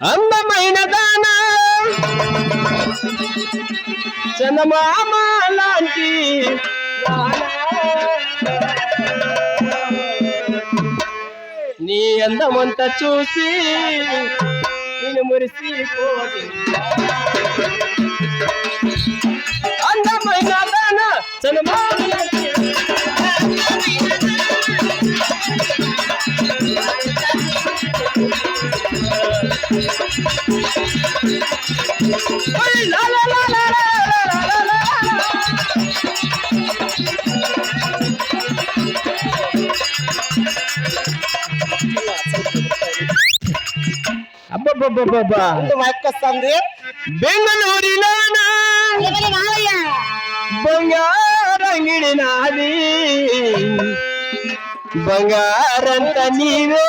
అందమైన దాన. చందమామ లాంటి నీ అందమంతా చూసి నేను మురిసిపోతే అందమైన దాన చందమామ వస్తుంది. బెంగళూరులోన? మావయ్య? బంగారంగిడి నాది. బంగారంత నీవే.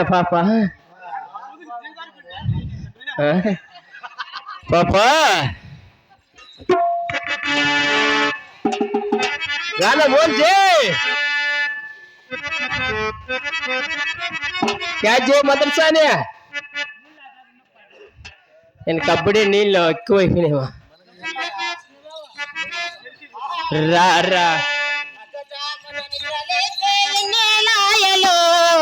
ನನ್ನ ಪಾಪ ಪಾಪ ಗಾನ ಬೋಲ್ಜೆ ಕ್ಯಾಜೋ ಮದ್ರಸಾನೆ నేను కబడ్డీ నీళ్ళు ఎక్కువ అయిపోయినావా రా రా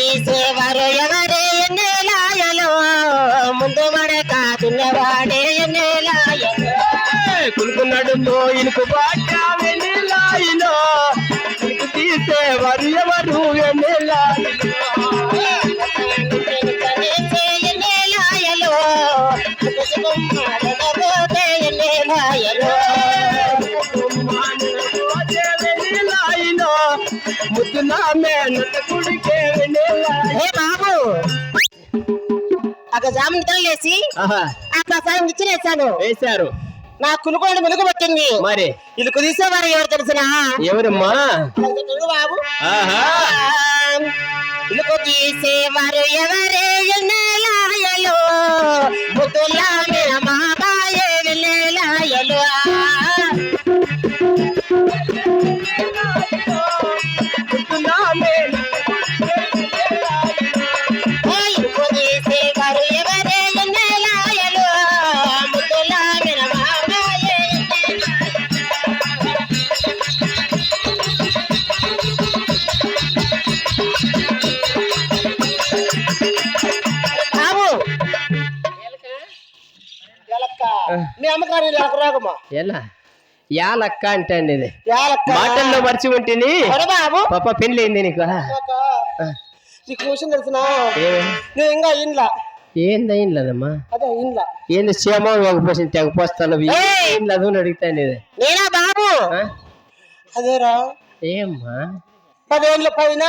తీసేవారు ఎవరే ఎన్నేలాయలు ముందు మడక తిన్నవాడే ఎన్నేలాయలు కులుకున్నాడు ఇనుకు పాటాయలో తీసేవారు ఎవరు ముద్దు నా మేనత కుడి జామున్ ఆ ప్రసాదం ఇచ్చినేసాను వేశారు నా కులుకోండి వెలుగు పట్టింది. మరి? ఇల్లు కుదిసేవారు ఎవరు తెలిసిన? ఎవరమ్మా? బాబు ఆహా. ఇల్లు తీసేవారు ఎవరే ఎన్నెలాయలో ఎలా? యాలక్క అంటే అండి ఇది మాటల్లో మర్చి ఉంటేని పాప పెళ్ళి అయింది నీకు. నాకు విషయం తెలిసిన? నేను ఇంకా ఇండ్ల ఏంది అదే ఇండ్ల ఏంది క్షేమం? ఒక పోసిన తెగ పోస్తాను! ఏంది అది అడుగుతాను ఇది నేనా బాబు? అదేరా? ఏమ్మా? పదేళ్ళ పైన?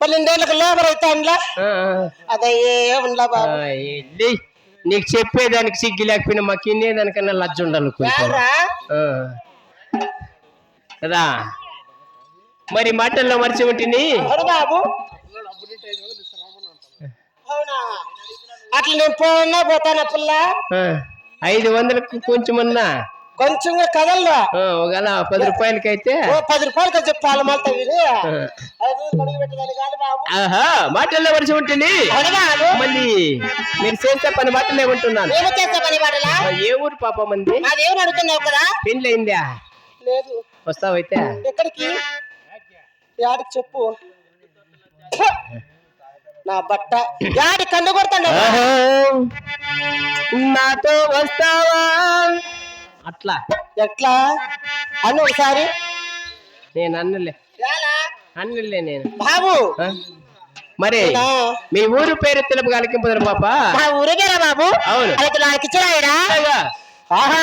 పన్నెండేళ్ళకి లేబర్ అయితే ఇండ్ల. అదే ఆ, బాబు నీకు చెప్పేదానికి సిగ్గు లేకపోయినా మాకు ఇన్నేదానికన్నా లజ్జ ఉండాలి కొంచెం. కదా? మరి మాటల్లో మర్చి ఉంటుంది బాబు? అట్లా నేను పోనా పోతానా పిల్ల? ఐదు వందలకు కొంచెమన్నా. కొంచెం కదలరా ఒకవేళ పది రూపాయలకైతే. ఓ పది రూపాయలు కదా చెప్పాలి మాటల్లో మర్చి ఉంటుంది. మళ్ళీ మీరు చేసే పని మాటలే ఉంటున్నాను. చేసే పని ఏ ఊరు పాప మంది దేవుడు అడుగుతున్నావు కదా? పెళ్ళి అయిందా? లేదు. వస్తావైతే ఎక్కడికి? యాడికి చెప్పు. నా బట్ట. యాడి కన్ను కొడతాను. నాతో వస్తావా? అట్లా. ఎట్లా? అని ఒకసారి. నేను అన్నలే? అన్నలే నేను. బాబు? మరి మీ ఊరు పేరు తెలుపు కలికింపదు పాప మా బాబు? అవును. అది నాకు ఇచ్చినాయిడా? ఆహా.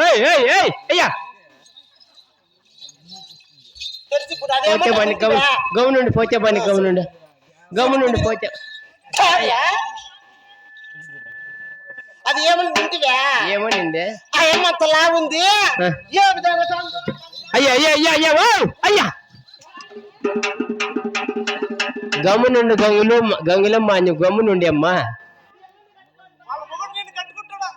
అయ్యా తెలుసు ఇప్పుడు పోతే అదేమో బండి గౌ తెలుసురా? గౌనుండి పోతే బండి గౌనుండి గౌనుండి పోతే? అది ఏమని తింటివా ఏమనింది ఏమంత సాగుతుందో? అయ్యా అయ్యా అయ్యా అయ్యా ఓ అయ్యా. గమ్మునుండు గంగులు గంగులమ్మ అని గమ్మునుండి అమ్మా వాళ్ళ మొగుడు నిన్ను కట్టుకుంటాడా?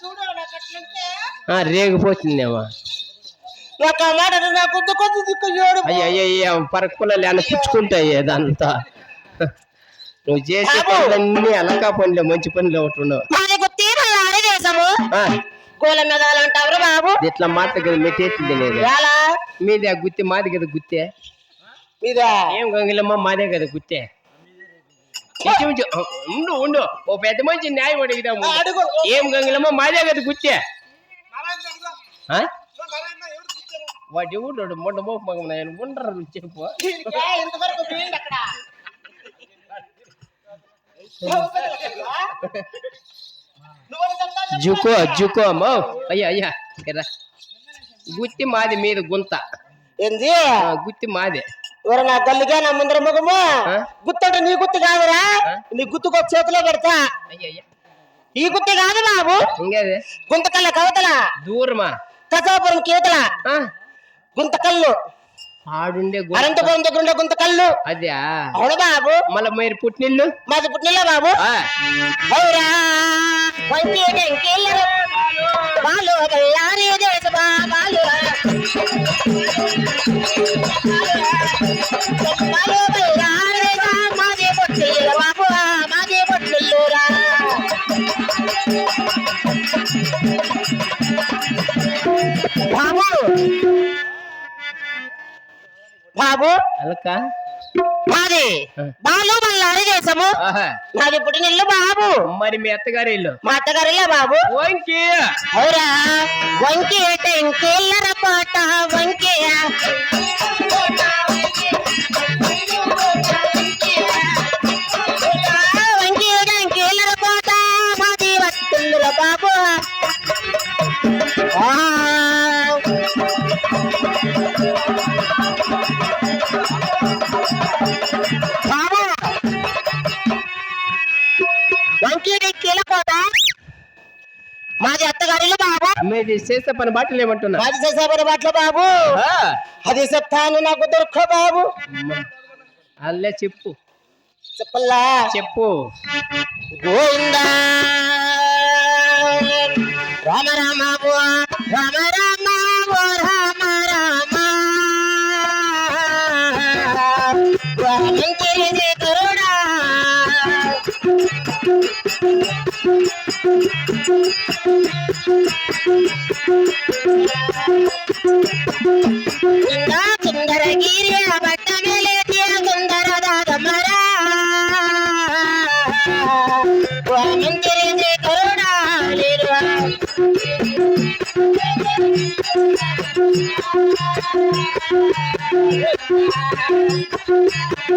చూడు నాకు అట్లంటే. ఆ, రేగిపోతుందేమా. ఆ మాట నాకు అయ్యా అయ్యా అయ్యా పరక్కుల లేని పుచ్చుకుంటాయి అదంతా నువ్వు చేసే. పనులన్నీ అలకా పనులే మంచి పనులు ఒకటి ఉండవు. మాది గోల మీద అంటారు బాబు. ఇట్లా మాట కదా మెట్టేస్తుంది నేను ఎలా మీదే గుత్తి మాది కదా గుత్తే. ఇదా ఏం గంగిలమ్మ మాదే కదా గుత్తే. ఉండు ఉండు. ఓ పెద్ద మంచి న్యాయం అడిగిదాము అడుగు. ఏం గంగిలమ్మ మాదే కదా గుత్తే. వాడు ఎవడు మొండ మోపు మగం నేను ఉండరు చెప్పు. జుకో జుకో అమ్మో. అయ్యా అయ్యా కదా గుత్తి మాది మీద గుంత. ఏంది? గుత్తి మాదే. ఎవరు నా గల్లిగా నా ముందర ముఖము? గుత్తంటే నీ గుత్తి కాదురా? నీ గుత్తుకు చేతిలో పెడతా. ఈ గుత్తి కాదు బాబు. గుంతకల్ల కవతల. దూరమా? కసాపురం కేతల? గుంతకల్లు. ఆడుండే అనంతపురం దగ్గర ఉండే గుంతకల్లు. అదే. అవును బాబు. మళ్ళీ మీరు పుట్టినిల్లు మాది పుట్టినలే బాబు? అవురా. దేశ బాబు అలక? మాది. బాలు దేశము. ఆహా. మాది పుట్టినిల్లు బాబు. మరి మీ అత్తగారి ఇల్లు? మా అత్తగారిలే బాబు. వంకి. అవురా. వంకి టెంకిల్లర పాట వంకి చేసే పని బాటలు ఏమంటున్నా అది చేసేపని బట్ల బాబు? అది చెప్తాను నాకు దొరక బాబు. అల్లే చెప్పు. చెప్పల్లా? చెప్పు. గోవిందా. రామ రామ రామ రామ రామ రామ. కరుడా ఇందా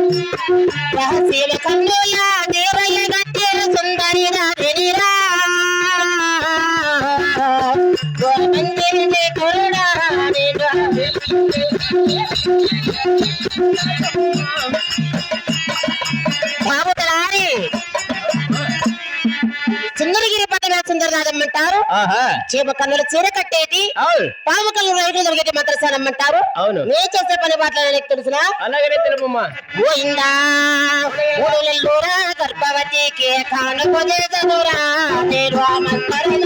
రహస్య కన్నుల దేవయ్య గట్టెర సుందరి రాజనిరా మంచి కరుడా లేరువా బాబు తలారి సుందరగిరి పట్టణ సుందరనాథమ్మంటారు ఆహా. చీమ కన్నుల చీర కట్టేటి అవును. పాము కళ్ళు రైతులు దొరికేటి మంత్రస్థానమ్మంటారు అవును. నే చేసే పని బాటలు నీకు తెలుసునా? అలాగనే తెలుపమ్మా గోయిందా? ఊరులెల్లూరా గర్భవతికి కానుకొనే చదురా నేను ఆ మంత్రదాన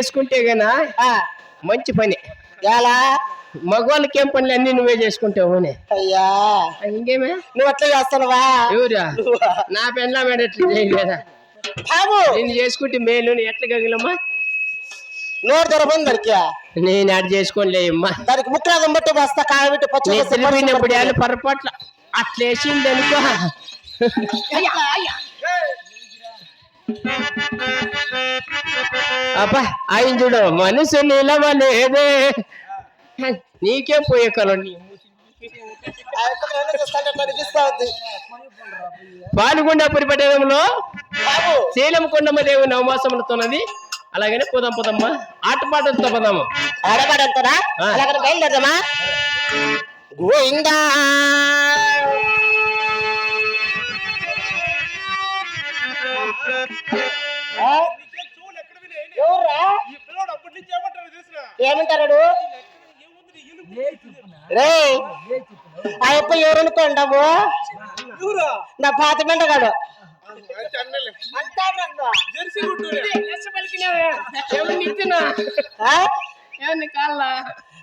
చేసుకుంటే గనా మంచి పని. ఎలా మగవాళ్ళకి ఏం పనులు అన్ని నువ్వే చేసుకుంటావు అని. అయ్యా. ఇంకేమే? నువ్వు అట్లా చేస్తానువా? ఎవరా నా పెళ్ళ మీద ఎట్లా చేయలేదా బాబు! నిన్ను చేసుకుంటే మేలు ఎట్లా గగిలమ్మా? నోరు దొరబంది దానికి నేను అటు చేసుకోలేమ్మా దానికి ముక్కరాగం బట్టి బస్తా కాయబెట్టి పచ్చి తెలివినప్పుడు వాళ్ళు పొరపాట్ల. అట్లా వేసింది అనుకో అబ్బా ఆయన చూడు మనసు నిలవలేదే. నీకేం పోయే కలం నీ ఆ యొక్క నన్ను చూస్తాంటే అట్లా అనిపిస్తా ఉంది. పాల్గొండ పురిపట్టణంలో బాబు. శీలం కొండమ్మ దేవి నవమాసములతోన్నది అలాగనే పోదాం పోదమ్మా. ఆటపాటలతో పోదాము. ఆడబడంతరా ఆ. అలాగని బయలుదేరదామా? గోయిందా ఏమంటారు రే ఆ అప్ప ఎవరనుకోండాము నా పాత మెండగాడు?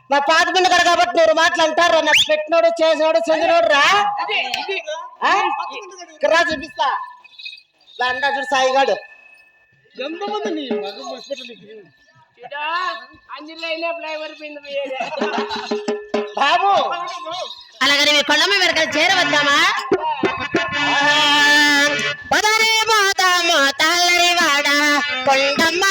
నా పాత మెండగాడు కాబట్టి నువ్వు మాట్లాడతారు నాకు పెట్టినోడు చేసినోడు చెందినోడు రా. ఆ? ఇక్కడ రా సాయిగాడు బాబు! అలాగని మీ కొండమ్మ వెనకాల చేరవద్దామా పదరే పోతాము తల్లరి వాడ. కొండమ్మ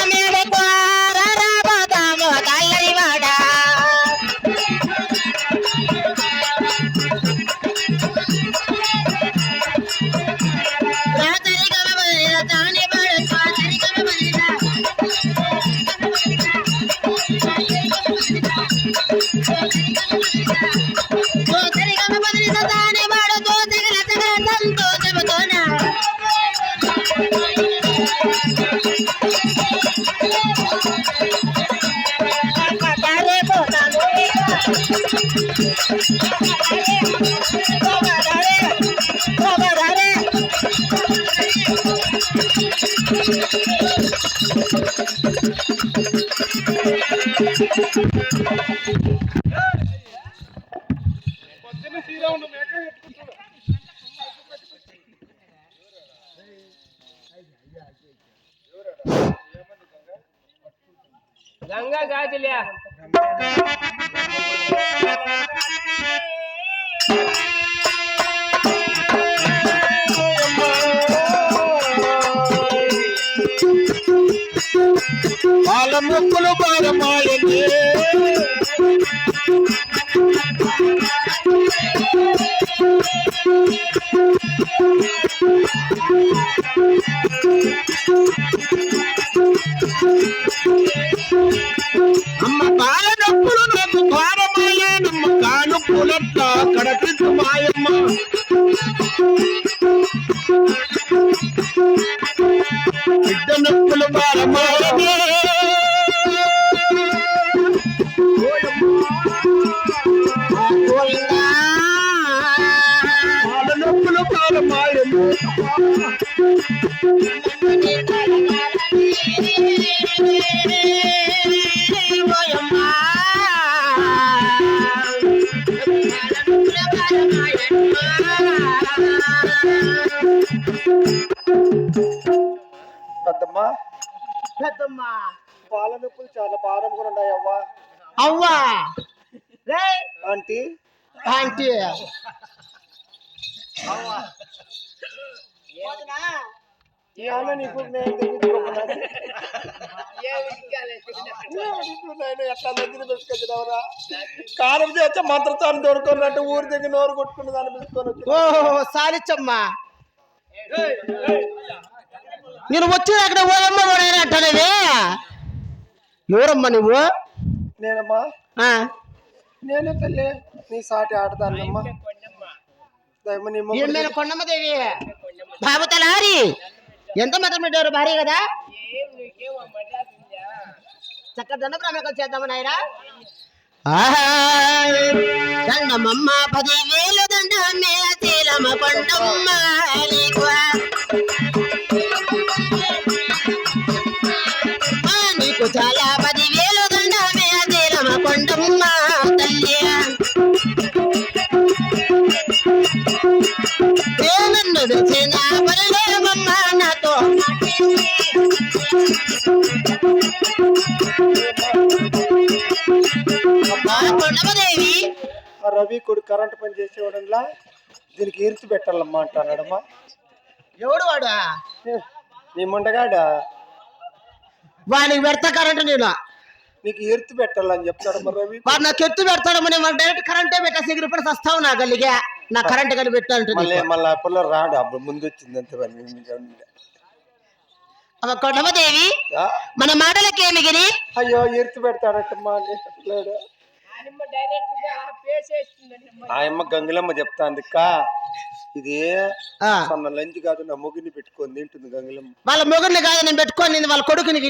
দাদা గంగా గాజులే. వాళ్ళ మొక్కులు బాలమాయనే అమ్మ Thank you. పాల నొప్పులు చాలా భారంగా ఉన్నాయి అవ్వా. అవ్వా. రే. ఆంటీ. ఆంటీ. నీకు నేను కారం చేస్తే మంత్రచారం దొరుకుతున్నట్టు ఊరి దగ్గర నోరు కొట్టుకుని దాన్ని పిలుచుకొని వచ్చి ఓ సాలిచ్చమ్మా. నేను వచ్చి అక్కడ ఓయమ్మ అంటానేవి ఎవరమ్మా నువ్వు? నేనమ్మా. ఆ, నేనే తల్లి నీ సాటి మొగుడు ఈమె కొండమ్మదేవి బాబు తలారి ఎంత మాత్రం పెట్టారు భార్య కదా? చక్క దండ ప్రమేకం చేద్దాము నాయనా? దండమమ్మ పదివేలు దండమే శీలమ పండమ్మ నీకు. ఆ, నీకు చాలా పదివేలు దండమే శీలమ పండమ్మ తల్లి. నన్ను తెచ్చిన ఆ రవి కొడుకు కరెంట్ పని చేసేవాడల్లా దీనికి ఈర్చి పెట్టాలమ్మా అంటాడమ్మా ఎవడు వాడు? నీ ముండగాడా? వానికి పెడతా కరెంటు నేను. నీకు పెట్టాలని చెప్తాడమ్మా రవి. వాడు నాకు ఎత్తు పెడతాడు మనం డైరెక్ట్ కరెంటే పెట్టేసి ఎగిరిపడి వస్తావు నా గల్లిగా నా కరెంట్ కలిపి పెట్టాలంటే మళ్ళీ మళ్ళీ పిల్ల రాడు అప్పుడు ముందు వచ్చింది అంతే అవ ఆ? మన మాటలకి ఏమి గిరి? అయ్యో ఎర్తి పెడతాడటమ్మా అని పిల్లాడు. ఆ అమ్మ. గంగులమ్మ చెప్తాంది కా ఇది లంచ్ కాదు నా మొగిని పెట్టుకొని తింటుంది గంగులమ్మ. వాళ్ళ మొగుడిని కాదు నేను పెట్టుకొని వాళ్ళ కొడుకుని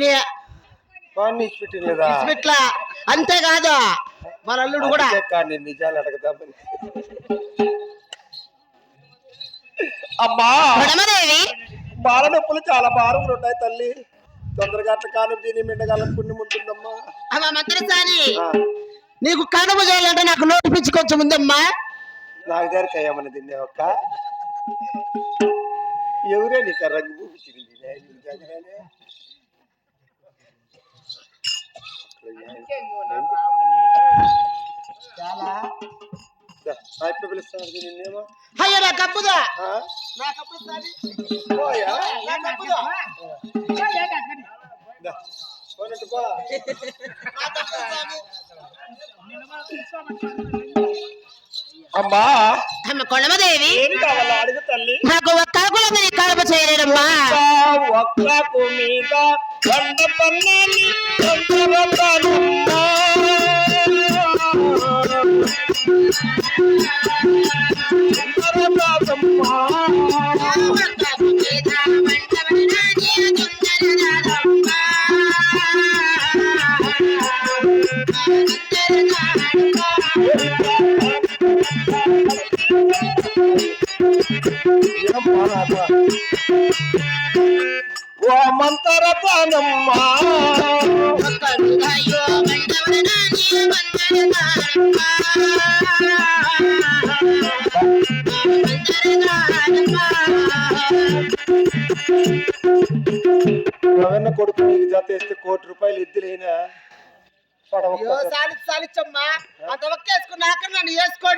ఇట్లా అంతేకాదు వాళ్ళ అల్లుడు కూడా. అందుకే నేను నిజాలు అడగదామని అమ్మా! బాల నొప్పులు చాలా భారంగా ఉన్నాయి తల్లి. తొందరగా అట్లా కాలం తిని మిండగాలం పుణ్యం ఉంటుందమ్మా. అమ్మ మంత్రసాని ఆ, నీకు కడుపు చేయాలంటే నాకు నోటు పిచ్చి కొంచెం ఉందమ్మా. నాకు దగ్గర కయ్యమని తిన్నావక్క ఎవరే నీకు ఆ రంగు చూపించింది? నీ దగ్గరనే? చాలా. దా, ఆ ఇప్పుడు పిలుస్తాను నిన్నేమో. అయ్యో నా కప్పుదా? ఆ? నా కప్పు సాని. పోయా? నా కప్పుదా? దా, పోనట్టు పో. అమ్మా! అమ్మ కొండమదేవి. నాకు ఒక్క కూడా నీ కడుపు చేయలేదమ్మా ఒక్కకు మీద వంద పన్నాలి. మంతర పానమ్మ ఒక్క విధాయో బండవన నీ బందరదారమ్మ. రవణ కొడుకు నీకు జత వేస్తే కోటి రూపాయలు ఎద్దులైనా పడవ సాలిచ్చమ్మా. అంత ఒక్కేసుకున్నాక నన్ను వేసుకోండి.